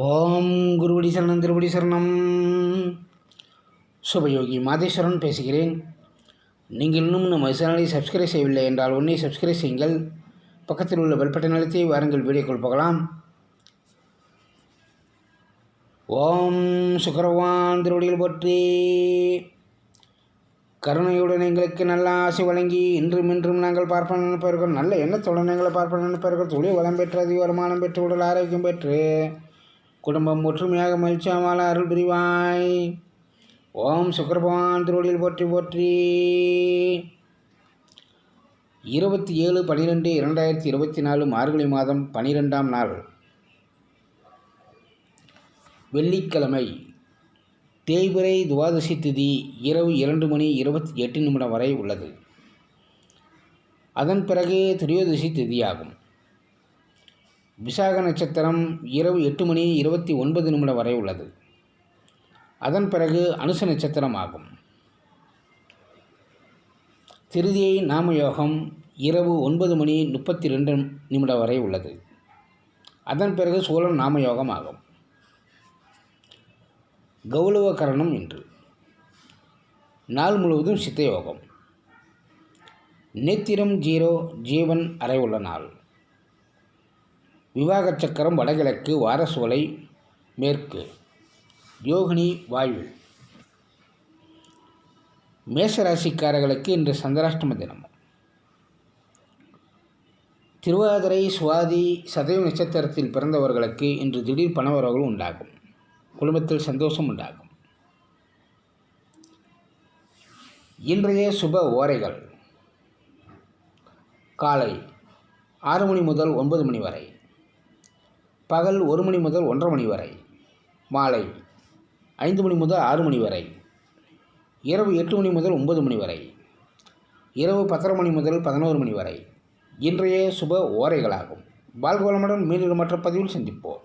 ஓம் குருவடி சரணம் திருவடி சரணம். சுபயோகி மாதேஸ்வரன் பேசுகிறேன். நீங்கள் இன்னும் நம்ம சேனலை சப்ஸ்கிரைப் செய்யவில்லை என்றால் உன்னை சப்ஸ்கிரைப் செய்யுங்கள். பக்கத்தில் உள்ள பெல் பட்டன் அழுத்தி வாருங்கள் வீடியோக்குள் போகலாம். ஓம் சுக்கரவான் திருவடியில் போற்றி. கருணையுடன் எங்களுக்கு நல்ல ஆசை வழங்கி இன்றும் இன்றும் நாங்கள் பார்ப்பன நினைப்பவர்கள் நல்ல எண்ணத்துடன் எங்களை பார்ப்பன நினைப்பவர்கள் தொழில் வளம் பெற்று அதிக வருமானம் பெற்று உடல் ஆரோக்கியம் பெற்று குடும்பம் ஒற்றுமையாக மகிழ்ச்சியாக வாழ அருள் புரிவாய். ஓம் சுக்கரபவான் திருவடியில் போற்றி போற்றி. இருபத்தி ஏழு பனிரெண்டு இரண்டாயிரத்தி இருபத்தி நாலு மார்கழி மாதம் பனிரெண்டாம் நாள். வெள்ளிக்கிழமை தேய்பிறை துவாதசி திதி இரவு இரண்டு மணி இருபத்தி எட்டு நிமிடம் வரை உள்ளது. அதன் பிறகு திரியோதசி திதியாகும். விசாக நட்சத்திரம் இரவு எட்டு மணி இருபத்தி ஒன்பது நிமிடம் வரை உள்ளது. அதன் பிறகு அனுச நட்சத்திரம் ஆகும். திருதியை நாமயோகம் இரவு ஒன்பது மணி முப்பத்தி ரெண்டு நிமிடம் வரை உள்ளது. அதன் பிறகு சோழன் நாமயோகம் ஆகும். கௌரவ கரணம் இன்று. நாள் முழுவதும் சித்தயோகம் நேத்திரம் ஜீரோ ஜீவன் அறை உள்ள நாள். விவாக சக்கரம் வடகிழக்கு வாரசோலை மேற்கு. யோகினி வாயு மேஷராசிக்காரர்களுக்கு இன்று சந்திராஷ்டம தினம். திருவாதிரை சுவாதி சதய நட்சத்திரத்தில் பிறந்தவர்களுக்கு இன்று திடீர் பணவரவுகள் உண்டாகும். குடும்பத்தில் சந்தோஷம் உண்டாகும். இன்றைய சுப ஓரைகள். காலை ஆறு மணி முதல் ஒன்பது மணி வரை. பகல் ஒரு மணி முதல் ஒன்றரை மணி வரை மாலை ஐந்து மணி முதல் ஆறு மணி வரை இரவு எட்டு மணி முதல் ஒன்பது மணி வரை இரவு பத்தரை மணி முதல் பதினோரு மணி வரை. இன்றைய சுப ஓரைகளாகும். பால்கோளமுடன் மீண்டும் மற்ற பதிவில் சந்திப்போம்.